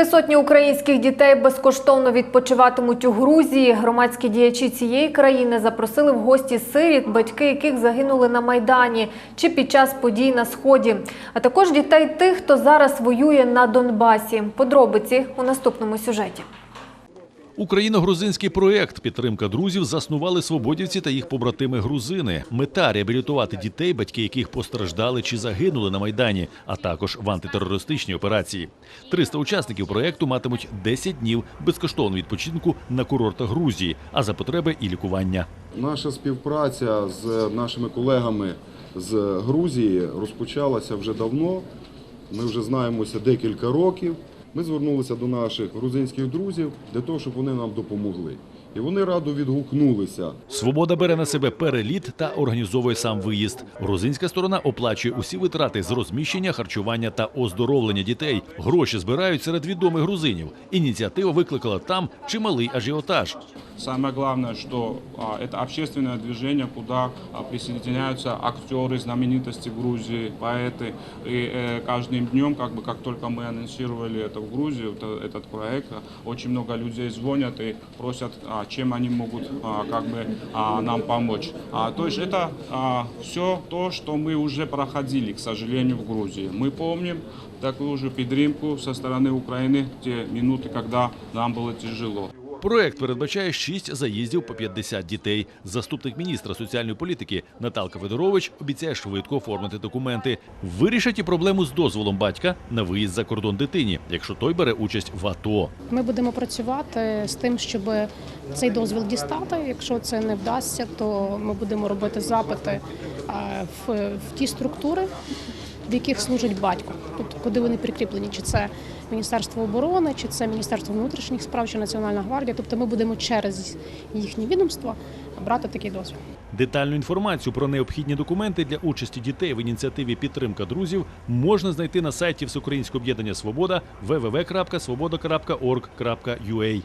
Три сотні українських дітей безкоштовно відпочиватимуть у Грузії. Громадські діячі цієї країни запросили в гості сиріт, батьки яких загинули на майдані чи під час подій на сході, а також дітей тих, хто зараз воює на Донбасі. Подробиці у наступному сюжеті. Україно-грузинський проект підтримка друзів заснували свободівці та їх побратими грузини. Мета реабілітувати дітей, батьки яких постраждали чи загинули на майдані, а також в антитерористичній операції. 300 учасників проекту матимуть 10 днів безкоштовного відпочинку на курортах Грузії, а за потреби і лікування. Наша співпраця з нашими колегами з Грузії розпочалася вже давно. Ми вже знаємося декілька років. Ми звернулися до наших грузинських друзів для того, щоб вони нам допомогли І вони радо відгукнулися. Свобода бере на себе переліт та організовує сам виїзд. Грузинська сторона оплачує усі витрати з розміщення, харчування та оздоровлення дітей. Гроші збирають серед відомих грузинів. Ініціатива викликала там чималий ажіотаж. Самое главное, что а, это общественное движение, куда а, присоединяются актеры, знаменитости в Грузии, поэты. И э, каждым днем, как бы, как только мы анонсировали это в Грузию, это- этот проект, а, очень много людей звонят и просят, а, чем они могут а, как бы, а, нам помочь. А, то есть это все то, что мы уже проходили, к сожалению, в Грузии. Мы помним такую же підтримку со стороны Украины, те минуты, когда нам было тяжело. Проект передбачає шість заїздів по 50 дітей. Заступник міністра соціальної політики Наталка Федорович обіцяє швидко оформити документи. Вирішать і проблему з дозволом батька на виїзд за кордон дитині, якщо той бере участь в АТО. Ми будемо працювати з тим, щоб цей дозвіл дістати. Якщо це не вдасться, то ми будемо робити запити в ті структури, в яких служить батько, тобто куди вони прикріплені, чи це Міністерство оборони, чи це Міністерство внутрішніх справ, чи Національна гвардія. Тобто ми будемо через їхні відомства брати такий дозвіл. Детальну інформацію про необхідні документи для участі дітей в ініціативі Підтримка друзів можна знайти на сайті Всеукраїнського об'єднання Свобода www.svoboda.org.ua.